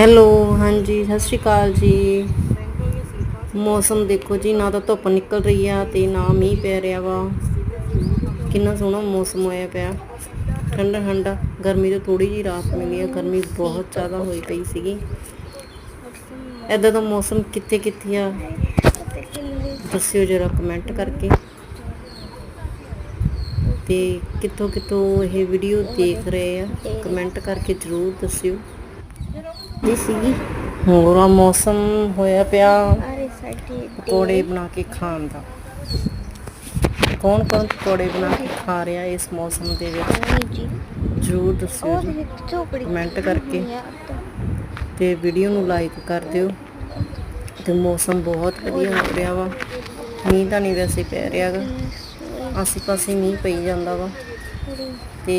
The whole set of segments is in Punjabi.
ਹੈਲੋ, ਹਾਂਜੀ, ਸਤਿ ਸ਼੍ਰੀ ਅਕਾਲ ਜੀ। ਮੌਸਮ ਦੇਖੋ ਜੀ, ਨਾ ਤਾਂ ਧੁੱਪ ਨਿਕਲ ਰਹੀ ਆ ਤੇ ਨਾ ਮੀਂਹ ਪੈ ਰਿਹਾ ਵਾ। ਕਿੰਨਾ ਸੋਹਣਾ ਮੌਸਮ ਹੋਇਆ ਪਿਆ। ਠੰਡਾ ਠੰਡਾ। ਗਰਮੀ ਤੋਂ ਥੋੜੀ ਜੀ ਰਾਹਤ ਮਿਲੀ ਆ। ਗਰਮੀ ਬਹੁਤ ਜ਼ਿਆਦਾ ਹੋਈ ਪਈ ਸੀਗੀ। ਐਦਾਂ ਦਾ ਮੌਸਮ ਕਿੱਥੇ ਕਿੱਥੇ ਆ? ਦੱਸਿਓ ਜਰਾ ਕਮੈਂਟ ਕਰਕੇ। ਤੇ ਕਿੱਥੋਂ ਕਿੱਥੋਂ ਇਹ ਵੀਡੀਓ ਦੇਖ ਰਹੇ ਆ? ਕਮੈਂਟ ਕਰਕੇ ਜ਼ਰੂਰ ਦੱਸਿਓ। ਜੀ ਸੀਗੀ। ਹੋਰ ਆ ਮੌਸਮ ਹੋਇਆ ਪਿਆ। ਅਰੇ ਸਾਡੇ ਪਕੌੜੇ ਬਣਾ ਕੇ ਖਾਣ ਦਾ। ਕੌਣ ਕੌਣ ਪਕੌੜੇ ਬਣਾ ਕੇ ਖਾ ਰਿਹਾ ਇਸ ਮੌਸਮ ਦੇ ਵਿੱਚ? ਜ਼ਰੂਰ ਦੱਸਿਓ ਜੀ। ਕਮੈਂਟ ਕਰਕੇ। ਤੇ ਵੀਡੀਓ ਨੂੰ ਲਾਈਕ ਕਰ ਦਿਓ। ਤੇ ਮੌਸਮ ਬਹੁਤ ਵਧੀਆ ਹੋ ਰਿਹਾ ਵਾ। ਮੀਂਹ ਤਾਂ ਨਹੀਂ ਵੈਸੇ ਪੈ ਰਿਹਾਗਾ ਆਸੇ ਪਾਸੇ ਮੀਂਹ ਪਈ ਜਾਂਦਾ ਵਾ। ਤੇ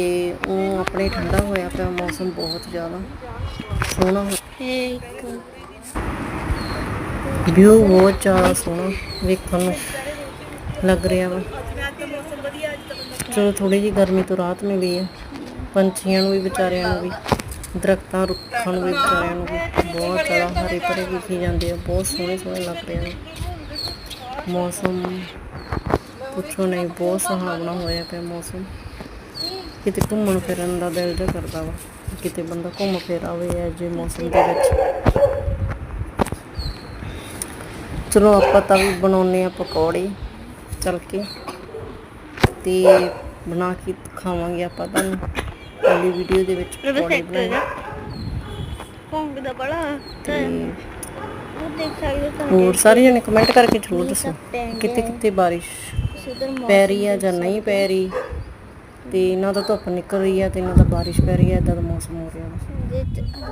ਉਹ ਆਪਣੇ ਠੰਡਾ ਹੋਇਆ ਪਿਆ ਮੌਸਮ ਬਹੁਤ ਜ਼ਿਆਦਾ ਸੋਹਣਾ ਹੋ ਇਹ ਵਿਊ ਬਹੁਤ ਜ਼ਿਆਦਾ ਸੋਹਣਾ ਵੇਖਣ ਨੂੰ ਲੱਗ ਰਿਹਾ ਵਾ। ਚਲੋ ਥੋੜੀ ਜੀ ਗਰਮੀ ਤੋਂ ਰਾਹਤ ਮਿਲੀ ਹੈ ਪੰਛੀਆਂ ਨੂੰ ਵੀ ਵਿਚਾਰਿਆਂ ਨੂੰ ਵੀ ਦਰਖਤਾਂ ਰੁੱਖਾਂ ਨੂੰ ਵੀ ਵਿਚਾਰਿਆਂ ਨੂੰ ਵੀ ਬਹੁਤ ਜ਼ਿਆਦਾ ਹਰੇ ਭਰੇ ਵਿਖੀ ਜਾਂਦੇ ਆ। ਬਹੁਤ ਸੋਹਣੇ ਸੋਹਣੇ ਲੱਗ ਰਹੇ ਨੇ ਮੌਸਮ ਪੁੱਛੋ ਨਹੀਂ ਬਹੁਤ ਸੁਹਾਵਣਾ ਹੋਇਆ ਪਿਆ ਮੌਸਮ। ਕਿਤੇ ਘੁੰਮਣ ਫਿਰਨ ਦਾ ਦਿਲ ਜਿਹਾ ਕਰਦਾ ਵਾ ਕਿਤੇ ਬੰਦਾ ਘੁੰਮ ਫਿਰ ਆਵੇ ਜੇ ਮੌਸਮ ਦੇ ਵਿੱਚ। ਚਲੋ ਆਪਾਂ ਤਾਂ ਵੀ ਬਣਾਉਨੇ ਆ ਪਕੌੜੇ ਚੱਲ ਕੇ ਤੇ ਬਣਾ ਕੇ ਖਾਵਾਂਗੇ ਆਪਾਂ ਤੁਹਾਨੂੰ ਅਗਲੀ ਵੀਡੀਓ ਦੇ ਵਿੱਚ ਪਕੌੜੇ ਬਣਾਏ ਭੌਂਕ ਦਾ ਬੜਾ ਹੋਰ ਸਾਰੇ ਜਣੇ ਕਮੈਂਟ ਕਰਕੇ ਜ਼ਰੂਰ ਦੱਸੋ ਕਿਤੇ ਕਿਤੇ ਬਾਰਿਸ਼ ਪੈ ਰਹੀ ਆ ਜਾਂ ਨਹੀਂ ਪੈ ਰਹੀ। ਤੇ ਨਾ ਤਾਂ ਧੁੱਪ ਨਿਕਲ ਰਹੀ ਹੈ ਤੇ ਨਾ ਤਾਂ ਬਾਰਿਸ਼ ਪੈ ਰਹੀ ਹੈ ਇਦਾਂ ਦਾ ਮੌਸਮ ਹੋ ਰਿਹਾ